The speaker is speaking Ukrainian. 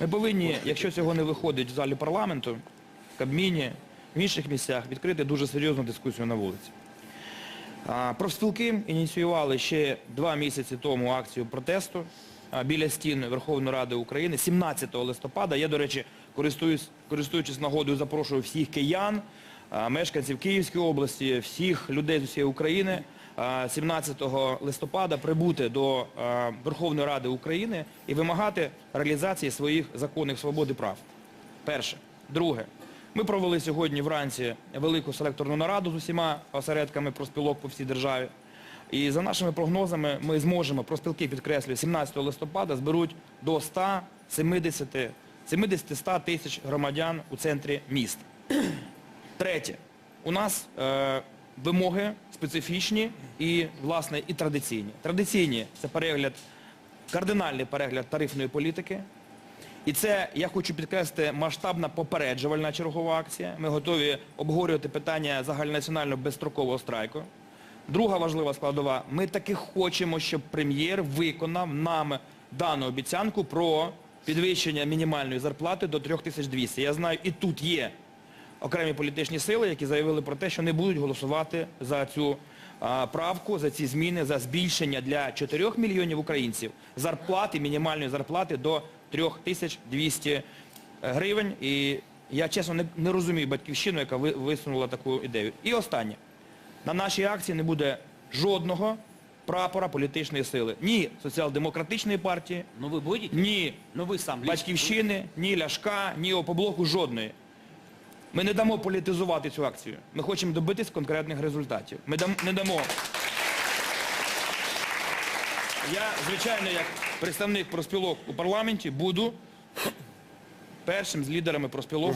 Ми повинні, якщо цього не виходить в залі парламенту, в Кабміні, в інших місцях, відкрити дуже серйозну дискусію на вулиці. Профспілки ініціювали ще два місяці тому акцію протесту біля стін Верховної Ради України 17 листопада. Я, до речі, користуючись нагодою, запрошую всіх киян, мешканців Київської області, всіх людей з усієї України 17 листопада прибути до Верховної Ради України і вимагати реалізації своїх законних свобод і прав. Перше. Друге. Ми провели сьогодні вранці велику селекторну нараду з усіма осередками проспілок по всій державі. І за нашими прогнозами ми зможемо, проспілки підкреслюю, 17 листопада зберуть до 170 70-100 тисяч громадян у центрі міст. Третє. У нас е, вимоги специфічні і, власне, і традиційні. Традиційні це перегляд, кардинальний перегляд тарифної політики. І це, я хочу підкреслити, масштабна попереджувальна чергова акція. Ми готові обговорювати питання загальнонаціонального безстрокового страйку. Друга важлива складова. Ми таки хочемо, щоб прем'єр виконав нам дану обіцянку про підвищення мінімальної зарплати до 3200. Я знаю, і тут є окремі політичні сили, які заявили про те, що не будуть голосувати за цю правку, за ці зміни, за збільшення для 4 мільйонів українців зарплати, мінімальної зарплати до 3200 гривень. І я чесно не, не розумію батьківщину, яка висунула таку ідею. І останнє. На нашій акції не буде жодного прапора політичної сили. Ні соціал-демократичної партії, Ну будете? ні Ну вы сам лично. Батьківщини, ні Ляшка, ні Опоблоку жодної. Ми не дамо політизувати цю акцію. Ми хочемо добитись конкретних результатів. Ми дам, не дамо. Я, звичайно, як представник проспілок у парламенті буду першим з лідерами проспілок,